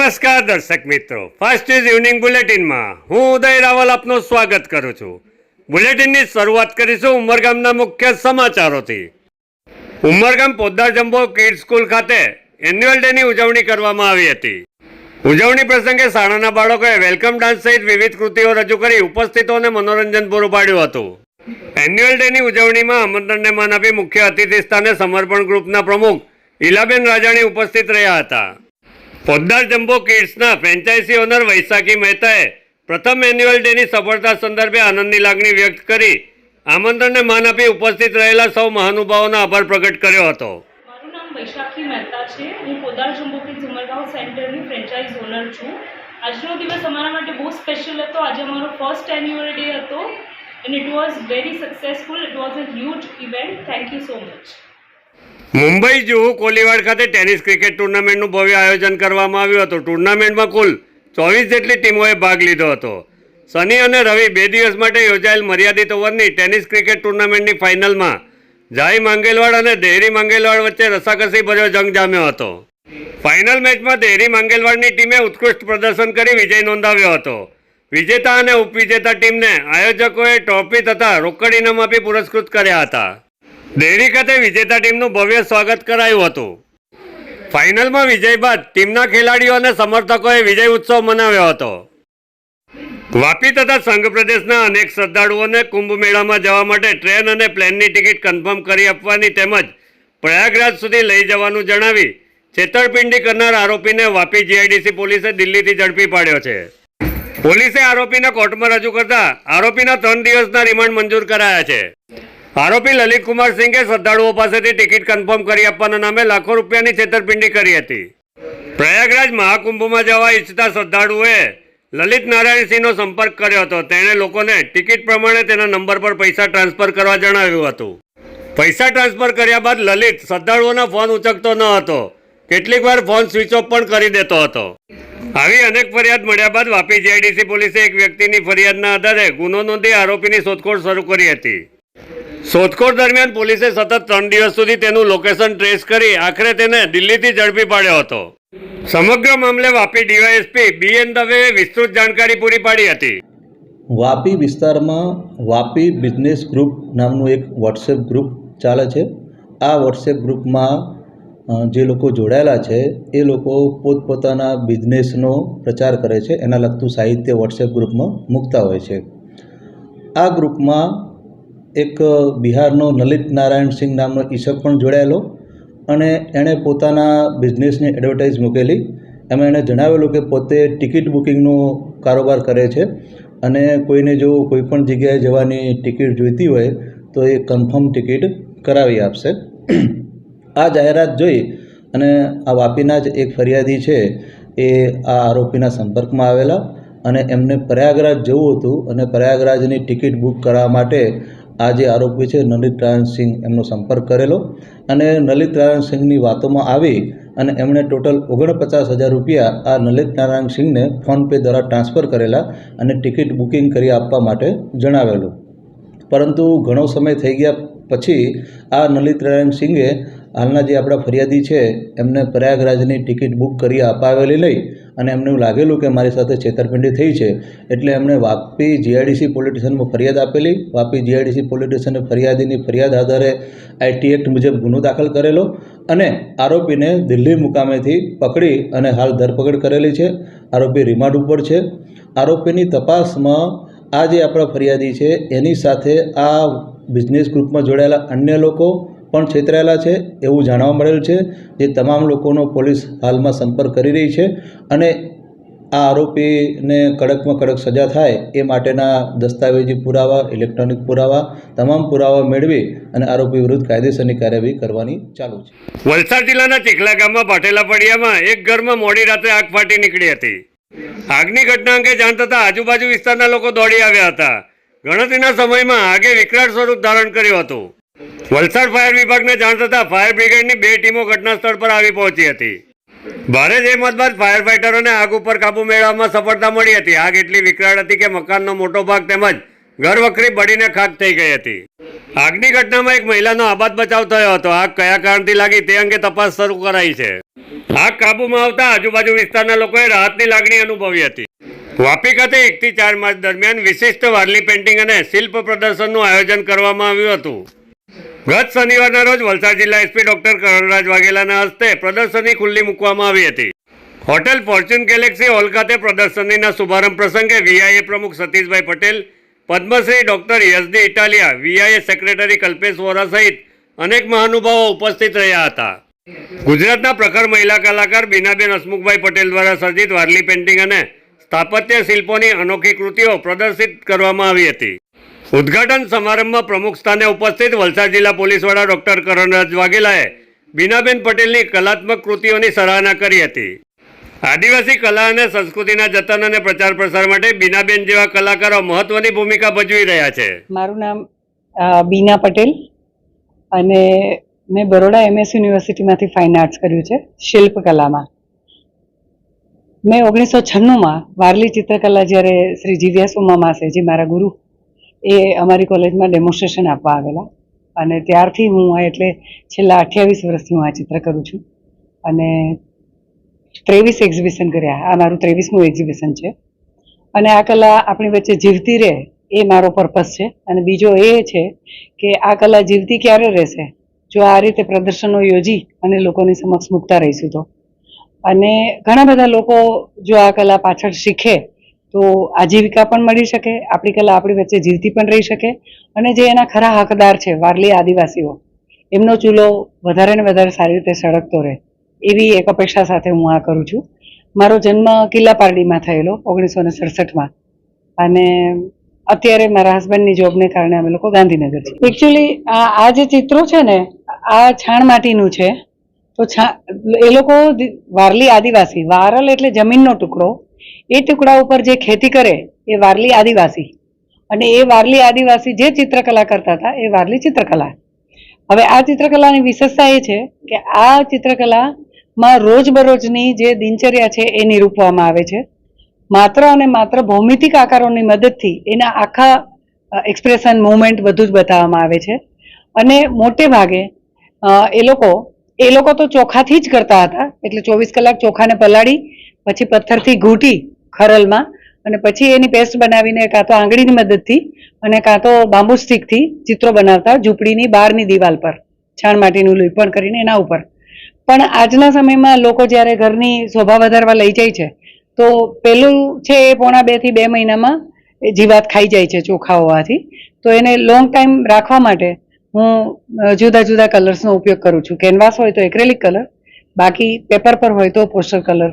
નમસ્કાર દર્શક મિત્રો. ફર્સ્ટ ઇઝ ઇવનિંગ બુલેટિનમાં હું ઉદય રાવલ આપનું સ્વાગત કરું છું. બુલેટિનની શરૂઆત કરીશું ઉમરગામના મુખ્ય સમાચારોથી. Umargam Podar jumbo kid school ખાતે એન્યુઅલ ડેની ઉજવણી કરવામાં આવી હતી. ઉજવણી પ્રસંગે શાળાના બાળકોએ વેલકમ ડાન્સ સહિત વિવિધ કૃતિઓ રજૂ કરી ઉપસ્થિતોને મનોરંજન પૂરું પાડ્યું હતું. એન્યુઅલ ડેની ઉજવણીમાં આમંત્રણને માન આપી મુખ્ય અતિથિ સ્થાને સમર્પણ ગ્રુપના પ્રમુખ ઇલાબેન રાજાણી ઉપસ્થિત રહ્યા હતા. પોદ્દાર જમ્બો કિડ્સના ફ્રેન્ચાઇઝી ઓનર વૈશાખી મહેતાએ પ્રથમ એન્યુઅલ ડેની સફળતા સંદર્ભે આનંદની લાગણી વ્યક્ત કરી. આમંત્રણને માન આપી ઉપસ્થિત રહેલા સૌ મહાનુભાવોનો આભાર પ્રગટ કર્યો હતો. મારું નામ વૈશાખી મહેતા છે. હું પોદાર જંબુકી ઉમરગાંવ સેન્ટરની ફ્રેન્ચાઇઝ ઓનર છું. આજનો દિવસ અમારા માટે બહુ સ્પેશિયલ હતો. આજે અમારો ફર્સ્ટ એન્યુઅલ ડે હતો. And it was very successful it was a huge event thank you so much Mumbai Juhu Koliwad ખાતે ટેનિસ ક્રિકેટ ટુર્નામેન્ટનું ભવ્ય આયોજન કરવામાં આવ્યું હતું. ટુર્નામેન્ટમાં કુલ ચોવીસ જેટલી ટીમોએ ભાગ લીધો હતો. શનિ અને રવિ બે દિવસ માટે યોજાયેલ મર્યાદિત ઓવરની ટેનિસ ક્રિકેટ ટુર્નામેન્ટની ફાઇનલમાં જાઈ માંગેલવાડ અને દેહરી માંગેલવાડ વચ્ચે રસાકસી ભર્યો જંગ જામ્યો હતો. ફાઇનલ મેચમાં દેહરી માંગેલવાડની ટીમે ઉત્કૃષ્ટ પ્રદર્શન કરી વિજય નોંધાવ્યો હતો. વિજેતા અને ઉપવિજેતા ટીમને આયોજકોએ ટ્રોફી તથા રોકડ ઇનામ આપી પુરસ્કૃત કર્યા હતા. ડેરી ખાતે વિજેતા ટીમનું ભવ્ય સ્વાગત કરાયું હતું. ફાઇનલમાં વિજય બાદ ટીમના ખેલાડીઓ અને સમર્થકોએ વિજય ઉત્સવ મનાવ્યો હતો. વાપી તથા સંઘ પ્રદેશના અનેક શ્રદ્ધાળુઓને કુંભ મેળામાં જવા માટે ટ્રેન અને પ્લેનની ટિકિટ કન્ફર્મ કરી આપવાની તેમજ પ્રયાગરાજ સુધી લઈ જવાનું જણાવી છેતરપિંડી કરનાર આરોપીને વાપી જીઆઈડીસી પોલીસે દિલ્હીથી ઝડપી પાડ્યો છે. પોલીસે આરોપીને કોર્ટમાં રજૂ કરતા આરોપીના ત્રણ દિવસના રિમાન્ડ મંજૂર કરાયા છે. આરોપી લલિત કુમાર સિંઘે શ્રદ્ધાળુઓ પાસેથી ટિકિટ કન્ફર્મ કરી આપવાના નામે લાખો રૂપિયાની છેતરપિંડી કરી હતી. પ્રયાગરાજ મહાકુંભમાં જવા ઈચ્છતા શ્રદ્ધાળુઓએ લલિત નારાયણસિંહનો સંપર્ક કર્યો હતો. તેણે લોકોને ટિકિટ પ્રમાણે તેના નંબર પર પૈસા ટ્રાન્સફર કરવા જણાવ્યું હતું. પૈસા ટ્રાન્સફર કર્યા બાદ લલિત શ્રદ્ધાળુઓના ફોન ઉચકતો ન હતો. કેટલીક વાર ફોન સ્વિચ ઓફ પણ કરી દેતો હતો. આવી અનેક ફરિયાદ મળ્યા બાદ વાપી જીઆઈડીસી પોલીસે એક વ્યક્તિની ફરિયાદના આધારે ગુનો નોંધી આરોપીની શોધખોળ શરૂ કરી હતી. શોધખોળ દરમિયાન પોલીસે સતત ત્રણ દિવસ સુધી તેનું લોકેશન ટ્રેસ કરી આખરે તેને દિલ્હીથી ઝડપી પાડ્યો હતો. સમગ્ર મામલે વાપી ડીવાયએસપી બી એન દવેએ વિસ્તૃત જાણકારી પૂરી પાડી હતી. વાપી વિસ્તારમાં વાપી બિઝનેસ ગ્રુપ નામનું એક વોટ્સએપ ગ્રુપ ચાલે છે. આ વોટ્સએપ ગ્રુપમાં જે લોકો જોડાયેલા છે, એ લોકો પોતપોતાના બિઝનેસનો પ્રચાર કરે છે. એના લગતું સાહિત્ય વોટ્સએપ ગ્રુપમાં મૂકતા હોય છે. આ ગ્રુપમાં એક બિહારનો લલિત નારાયણ સિંહ નામનો ઈશક પણ જોડાયેલો અને એણે પોતાના બિઝનેસની એડવર્ટાઇઝ મૂકેલી. એમાં એણે જણાવેલું કે પોતે ટિકિટ બુકિંગનો કારોબાર કરે છે અને કોઈને જો કોઈ પણ જગ્યાએ જવાની ટિકિટ જોઈતી હોય તો એ કન્ફર્મ ટિકિટ કરાવી આપશે. આ જાહેરાત જોઈ અને આ વાપીના જ એક ફરિયાદી છે એ આ આરોપીના સંપર્કમાં આવેલા અને એમને પ્રયાગરાજ જવું હતું અને પ્રયાગરાજની ટિકિટ બુક કરાવવા માટે આ જે આરોપી છે લલિત નારાયણ સિંહ એમનો સંપર્ક કરેલો અને લલિત નારાયણ સિંહની વાતોમાં આવી અને એમણે ટોટલ ઓગણપચાસ હજાર રૂપિયા આ લલિત નારાયણ સિંહને ફોનપે દ્વારા ટ્રાન્સફર કરેલા અને ટિકિટ બુકિંગ કરી આપવા માટે જણાવેલું. પરંતુ ઘણો સમય થઈ ગયા પછી આ લલિત નારાયણ હાલના જે આપણા ફરિયાદી છે, એમને પ્રયાગરાજની ટિકિટ બુક કરી અપાવેલી લઈ અને એમને એવું લાગેલું કે મારી સાથે છેતરપિંડી થઈ છે, એટલે એમણે વાપી જીઆઈડીસી પોલીસ ફરિયાદ આપેલી. વાપી જીઆઈડીસી પોલીસ ફરિયાદીની ફરિયાદ આધારે આઈટી એક્ટ મુજબ ગુનો દાખલ કરેલો અને આરોપીને દિલ્હી મુકામેથી પકડી અને હાલ ધરપકડ કરેલી છે. આરોપી રિમાન્ડ ઉપર છે. આરોપીની તપાસમાં આ જે આપણા ફરિયાદી છે, એની સાથે આ બિઝનેસ ગ્રુપમાં જોડાયેલા અન્ય લોકો પણ છેતરાયેલા છે એવું જાણવા મળેલ છે જે તમામ લોકોનો પોલીસ હાલમાં સંપર્ક કરી રહી છે અને આ આરોપીને કડકમાં કડક સજા થાય એ માટેના દસ્તાવેજી પુરાવા, ઇલેક્ટ્રોનિક પુરાવા, તમામ પુરાવા મેળવી અને આરોપી વિરુદ્ધ કાયદેસરની કાર્યવાહી કરવાની ચાલુ છે. વલસાડ જિલ્લાના ચીખલા ગામમાં પાટેલા પડિયામાં એક ઘરમાં મોડી રાતે આગ ફાટી નીકળી હતી. આગની ઘટના અંગે જાણ થતાં આજુબાજુ વિસ્તારના લોકો દોડી આવ્યા હતા. ગણતરીના સમયમાં આગે વિકરાળ સ્વરૂપ ધારણ કર્યું હતું. વલસાડ ફાયર વિભાગને જાણ થતાં ફાયર બ્રિગેડની બે ટીમો ઘટના સ્થળ પર આવી પહોંચી હતી. ભારે જહેમત બાદ ફાયર ફાઇટરોને આગ ઉપર કાબુ મેળવવામાં સફળતા મળી હતી. આગ એટલી વિકરાળ હતી કે મકાનનો મોટો ભાગ તેમજ ઘર વખરી બળીને ખાક થઈ ગઈ હતી. આગની ઘટનામાં એક મહિલાનો આબાદ બચાવ થયો હતો. આગ કયા કારણથી લાગી તે અંગે તપાસ શરૂ કરાઈ છે. આગ કાબૂમાં આવતા આજુબાજુ વિસ્તારના લોકોએ રાહતની લાગણી અનુભવી હતી. વાપી ખાતે એકથી ચાર માર્ચ દરમિયાન વિશિષ્ટ વારલી પેઇન્ટિંગ અને શિલ્પ પ્રદર્શનનું આયોજન કરવામાં આવ્યું હતું. ગત શનિવારના રોજ વલસાડ જિલ્લા એસપી ડોક્ટર કરણરાજ વાઘેલાના હસ્તે પ્રદર્શની ખુલ્લી મૂકવામાં આવી હતી. હોટેલ ફોર્ચ્યુન ગેલેક્સી હોલ ખાતે પ્રદર્શનીના શુભારંભ પ્રસંગે વીઆઈએ પ્રમુખ Satishbhai Patel, Padmashri doctor Yazdi Italia VIA secretary Kalpesh Vora સહિત અનેક મહાનુભાવો ઉપસ્થિત રહ્યા હતા. ગુજરાતના પ્રખર મહિલા કલાકાર બીનાબેન હસમુખભાઈ પટેલ દ્વારા સર્જિત વારલી પેઇન્ટિંગ અને સ્થાપત્ય શિલ્પોની અનોખી કૃતિઓ પ્રદર્શિત કરવામાં આવી હતી. ઉદ્ઘાટન સમારંભમાં પ્રમુખ સ્થાને ઉપસ્થિત વલસાડ જિલ્લા પોલીસ વડા ડોક્ટર કરણરાજ વાઘેલાએ બીનાબેન પટેલની કલાત્મક કૃતિઓની સરાહના કરી હતી. આદિવાસી કલા અને સંસ્કૃતિના જતન અને પ્રચાર પ્રસાર માટે બીનાબેન જેવા કલાકારો મહત્વની ભૂમિકા ભજવી રહ્યા છે. મારું નામ બીના પટેલ અને મેં બરોડા એમએસ યુનિવર્સિટીમાંથી ફાઇન આર્ટ્સ કર્યું છે, શિલ્પકલામાં. મેં ઓગણીસો છન્નુંમાં વારલી ચિત્રકલા જ્યારે શ્રી જીવ્યાસ ઉમા માસે જે મારા ગુરુ એ અમારી કોલેજમાં ડેમોન્સ્ટ્રેશન આપવા આવેલા. અને ત્યારથી હું આ એટલે છેલ્લા અઠ્યાવીસ વર્ષથી હું આ ચિત્ર કરું છું. અને ત્રેવીસ એક્ઝિબિશન કર્યા. આ મારું ત્રેવીસમું એક્ઝિબિશન છે. અને આ કલા આપણી વચ્ચે જીવતી રહે એ મારો પર્પસ છે. અને બીજો એ છે કે આ કલા જીવતી ક્યારે રહેશે? જો આ રીતે પ્રદર્શનો યોજી અને લોકોની સમક્ષ મૂકતા રહીશું તો. અને ઘણા બધા લોકો જો આ કલા પાછળ શીખે તો આજીવિકા પણ મળી શકે, આપણી કલા આપણી વચ્ચે જીવતી પણ રહી શકે અને જે એના ખરા હકદાર છે, વારલી આદિવાસીઓ, એમનો ચૂલો વધારે ને વધારે સારી રીતે સળગતો રહે, એવી એક અપેક્ષા સાથે હું આ કરું છું. મારો જન્મ કિલ્લા પારડીમાં થયેલો, ઓગણીસો ને સડસઠમાં. અને અત્યારે મારા હસબન્ડની જોબને કારણે અમે લોકો ગાંધીનગર છે એકચ્યુઅલી આ જે ચિત્રો છે ને, આ છાણ માટીનું છે, તો છા, એ લોકો વારલી આદિવાસી, વારલ એટલે જમીનનો ટુકડો એ ટુકડા ઉપર જે ખેતી કરે એ વારલી આદિવાસી. અને એ વારલી આદિવાસી જે ચિત્રકલા કરતા હતા એ વારલી ચિત્રકલા. હવે આ ચિત્રકલાની વિશેષતા એ છે કે આ ચિત્રકલામાં રોજબરોજની જે દિનચર્યા છે એ નિરૂપવામાં આવે છે. માત્ર અને માત્ર ભૌમિતિક આકારોની મદદથી એના આખા એક્સપ્રેશન મુવમેન્ટ બધું જ બતાવવામાં આવે છે. અને મોટે ભાગે એ લોકો એ લોકો તો ચોખાથી જ કરતા હતા. એટલે ચોવીસ કલાક ચોખાને પલાળી પછી પથ્થરથી ઘૂંટી ખરલમાં અને પછી એની પેસ્ટ બનાવીને કાં તો આંગળીની મદદથી અને કાં તો બાંબુ સ્ટિકથી ચિત્રો બનાવતા ઝૂંપડીની બહારની દિવાલ પર, છાણ માટીનું લીપણ કરીને એના ઉપર. પણ આજના સમયમાં લોકો જ્યારે ઘરની શોભા વધારવા લઈ જાય છે, તો પેલું છે એ પોણા બેથી બે મહિનામાં જીવાત ખાઈ જાય છે ચોખા હોવાથી તો એને લોંગ ટાઈમ રાખવા માટે હું જુદા જુદા કલર્સનો ઉપયોગ કરું છું. કેનવાસ હોય તો એક્રેલિક કલર બાકી પેપર પર હોય તો પોસ્ટર કલર